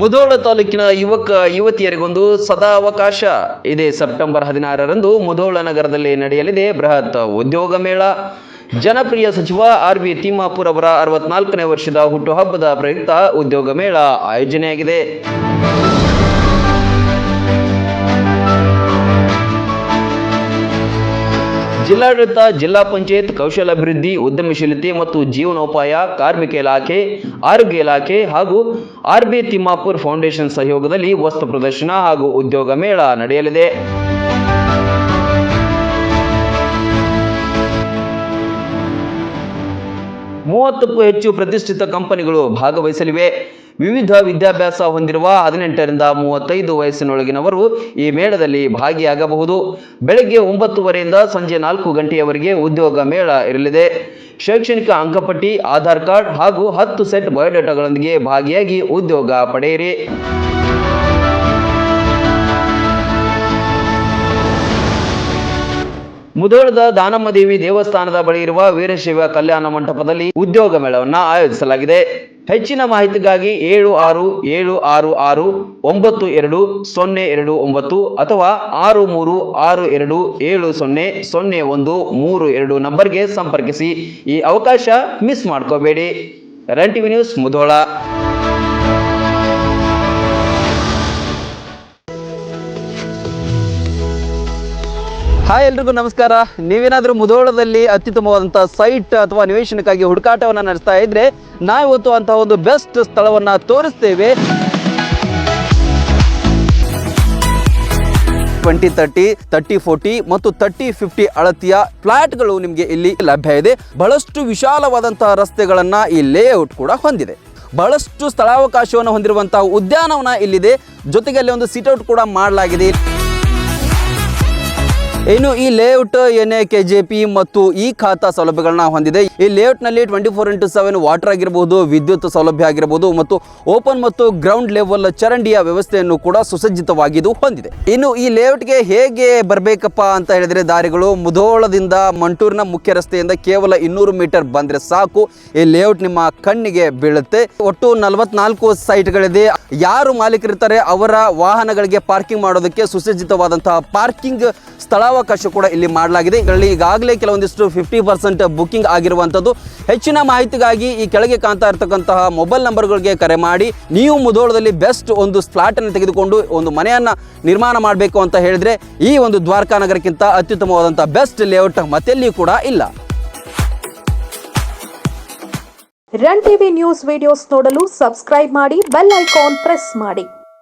ಮುಧೋಳ ತಾಲೂಕಿನ ಯುವಕ, ಯುವತಿಯರಿಗೊಂದು ಸದಾ ಅವಕಾಶ. ಇದೇ ಸೆಪ್ಟೆಂಬರ್ ಹದಿನಾರರಂದು ಮುಧೋಳ ನಗರದಲ್ಲಿ ನಡೆಯಲಿದೆ ಬೃಹತ್ ಉದ್ಯೋಗ ಮೇಳ. ಜನಪ್ರಿಯ ಸಚಿವ ಆರ್ ಬಿ ತಿಮ್ಮಾಪುರ್ ಅವರ ಅರವತ್ನಾಲ್ಕನೇ ವರ್ಷದ ಹುಟ್ಟುಹಬ್ಬದ ಪ್ರಯುಕ್ತ ಉದ್ಯೋಗ ಮೇಳ ಆಯೋಜನೆಯಾಗಿದೆ. ಜಿಲ್ಲಾಡಳಿತ, ಜಿಲ್ಲಾ ಪಂಚಾಯತ್ ಕೌಶಲಾಭಿವೃದ್ಧಿ ಉದ್ಯಮಶೀಲತೆ ಮತ್ತು ಜೀವನೋಪಾಯ, ಕಾರ್ಮಿಕ ಇಲಾಖೆ, ಆರೋಗ್ಯ ಇಲಾಖೆ ಹಾಗೂ ಆರ್ ಬಿ ತಿಮ್ಮಾಪುರ್ ಫೌಂಡೇಶನ್ ಸಹಯೋಗದಲ್ಲಿ ವಸ್ತು ಪ್ರದರ್ಶನ ಹಾಗೂ ಉದ್ಯೋಗ ಮೇಳ ನಡೆಯಲಿದೆ. ಮೂವತ್ತಕ್ಕೂ ಹೆಚ್ಚು ಪ್ರತಿಷ್ಠಿತ ಕಂಪನಿಗಳು ಭಾಗವಹಿಸಲಿವೆ. ವಿವಿಧ ವಿದ್ಯಾಭ್ಯಾಸ ಹೊಂದಿರುವ ಹದಿನೆಂಟರಿಂದ ಮೂವತ್ತೈದು ವಯಸ್ಸಿನೊಳಗಿನವರು ಈ ಮೇಳದಲ್ಲಿ ಭಾಗಿಯಾಗಬಹುದು. ಬೆಳಗ್ಗೆ ಒಂಬತ್ತುವರೆಯಿಂದ ಸಂಜೆ ನಾಲ್ಕು ಗಂಟೆಯವರೆಗೆ ಉದ್ಯೋಗ ಮೇಳ ಇರಲಿದೆ. ಶೈಕ್ಷಣಿಕ ಅಂಕಪಟ್ಟಿ, ಆಧಾರ್ ಕಾರ್ಡ್ ಹಾಗೂ ಹತ್ತು ಸೆಟ್ ಬಯೋಡೇಟಾಗಳೊಂದಿಗೆ ಭಾಗಿಯಾಗಿ ಉದ್ಯೋಗ ಪಡೆಯಿರಿ. ಮುಧೋಳದ ದಾನಮ್ಮ ದೇವಿ ದೇವಸ್ಥಾನದ ಬಳಿ ಇರುವ ವೀರಶೈವ ಕಲ್ಯಾಣ ಮಂಟಪದಲ್ಲಿ ಉದ್ಯೋಗ ಮೇಳವನ್ನು ಆಯೋಜಿಸಲಾಗಿದೆ. ಹೆಚ್ಚಿನ ಮಾಹಿತಿಗಾಗಿ ಏಳು ಆರು ಏಳು ಆರು ಆರು ಒಂಬತ್ತು ಎರಡು ಸೊನ್ನೆ ಎರಡು ಒಂಬತ್ತು ಅಥವಾ ಆರು ಮೂರು ಆರು ಎರಡು ಏಳು ಸೊನ್ನೆ ಸೊನ್ನೆ ಒಂದು ಮೂರು ಎರಡು ನಂಬರ್ಗೆ ಸಂಪರ್ಕಿಸಿ ಈ ಅವಕಾಶ ಮಿಸ್ ಮಾಡ್ಕೋಬೇಡಿ. Run TV news Mudhol. Hi ಎಲ್ರಿಗೂ ನಮಸ್ಕಾರ. ನೀವೇನಾದರೂ ಮುಧೋಳದಲ್ಲಿ ಅತ್ಯುತ್ತಮವಾದಂಥ ಸೈಟ್ ಅಥವಾ ನಿವೇಶನಕ್ಕಾಗಿ ಹುಡುಕಾಟವನ್ನು ನಡೆಸ್ತಾ ಇದ್ರೆ ನಾವಿವತ್ತು ಅಂತಹ ಒಂದು ಬೆಸ್ಟ್ ಸ್ಥಳವನ್ನ ತೋರಿಸ್ತೇವೆ. ಟ್ವೆಂಟಿ ತರ್ಟಿ ತರ್ಟಿ ಫೋರ್ಟಿ ಮತ್ತು ತರ್ಟಿ ಫಿಫ್ಟಿ ಅಳತಿಯ ಫ್ಲಾಟ್ಗಳು ನಿಮಗೆ ಇಲ್ಲಿ ಲಭ್ಯ ಇದೆ. ಬಹಳಷ್ಟು ವಿಶಾಲವಾದಂತಹ ರಸ್ತೆಗಳನ್ನ ಈ ಲೇಔಟ್ ಕೂಡ ಹೊಂದಿದೆ. ಬಹಳಷ್ಟು ಸ್ಥಳಾವಕಾಶವನ್ನು ಹೊಂದಿರುವಂತಹ ಉದ್ಯಾನವನ ಇಲ್ಲಿದೆ. ಜೊತೆಗೆ ಅಲ್ಲಿ ಒಂದು ಸಿಟ್ಔಟ್ ಕೂಡ ಮಾಡಲಾಗಿದೆ. ಇನ್ನು ಈ layout A K J P ಮತ್ತು ಈ ಖಾತಾ ಸೌಲಭ್ಯಗಳನ್ನ ಹೊಂದಿದೆ. ಈ ಲೇಔಟ್ನಲ್ಲಿ twenty four into seven water ಆಗಿರಬಹುದು ವಿದ್ಯುತ್ ಸೌಲಭ್ಯ ಆಗಿರಬಹುದು ಮತ್ತು ಓಪನ್ ಮತ್ತು ಗ್ರೌಂಡ್ ಲೆವೆಲ್ ಚರಂಡಿಯ ವ್ಯವಸ್ಥೆಯನ್ನು ಕೂಡ ಸುಸಜ್ಜಿತವಾಗಿದ್ದು ಹೊಂದಿದೆ. ಇನ್ನು ಈ ಲೇಔಟ್ಗೆ ಹೇಗೆ ಬರಬೇಕಪ್ಪ ಅಂತ ಹೇಳಿದ್ರೆ ದಾರಿಗಳು ಮುಧೋಳದಿಂದ ಮಂಟೂರಿನ ಮುಖ್ಯ ರಸ್ತೆಯಿಂದ ಕೇವಲ ಇನ್ನೂರು ಮೀಟರ್ ಬಂದ್ರೆ ಸಾಕು. ಈ ಲೇಔಟ್ ನಿಮ್ಮ ಕಣ್ಣಿಗೆ ಬೀಳುತ್ತೆ. ಒಟ್ಟು ನಲವತ್ನಾಲ್ಕು ಸೈಟ್ಗಳಿದೆ. ಯಾರು ಮಾಲೀಕರಿರ್ತಾರೆ ಅವರ ವಾಹನಗಳಿಗೆ ಪಾರ್ಕಿಂಗ್ ಮಾಡೋದಕ್ಕೆ ಸುಸಜ್ಜಿತವಾದಂತಹ ಪಾರ್ಕಿಂಗ್ ಸ್ಥಳಾವಕಾಶ ಕೂಡ ಇಲ್ಲಿ ಮಾಡಲಾಗಿದೆ. ಇದರಲ್ಲಿ ಈಗಾಗಲೇ ಕೆಲವೊಂದಿಷ್ಟು ಫಿಫ್ಟಿ ಪರ್ಸೆಂಟ್ ಬುಕ್ಕಿಂಗ್ ಆಗಿರುವಂಥದ್ದು ಹೆಚ್ಚಿನ ಮಾಹಿತಿಗಾಗಿ ಈ ಕೆಳಗೆ ಕಾಣ್ತಾ ಇರತಕ್ಕಂತಹ ಮೊಬೈಲ್ ನಂಬರ್ಗಳಿಗೆ ಕರೆ ಮಾಡಿ. ನೀವು ಮುಧೋಳದಲ್ಲಿ ಬೆಸ್ಟ್ ಒಂದು ಸ್ಲಾಟನ್ನು ತೆಗೆದುಕೊಂಡು ಒಂದು ಮನೆಯನ್ನು ನಿರ್ಮಾಣ ಮಾಡಬೇಕು ಅಂತ ಹೇಳಿದ್ರೆ ಈ ಒಂದು ದ್ವಾರಕಾ ನಗರಕ್ಕಿಂತ ಅತ್ಯುತ್ತಮವಾದಂತಹ ಬೆಸ್ಟ್ ಲೇಔಟ್ ಮತ್ತೆಲ್ಲಿಯೂ ಕೂಡ ಇಲ್ಲ. ರನ್ ಟಿವಿ ನ್ಯೂಸ್ ವಿಡಿಯೋಸ್ ನೋಡಲು ಸಬ್ಸ್ಕ್ರೈಬ್ ಮಾಡಿ ಬೆಲ್ ಐಕಾನ್ ಪ್ರೆಸ್ ಮಾಡಿ.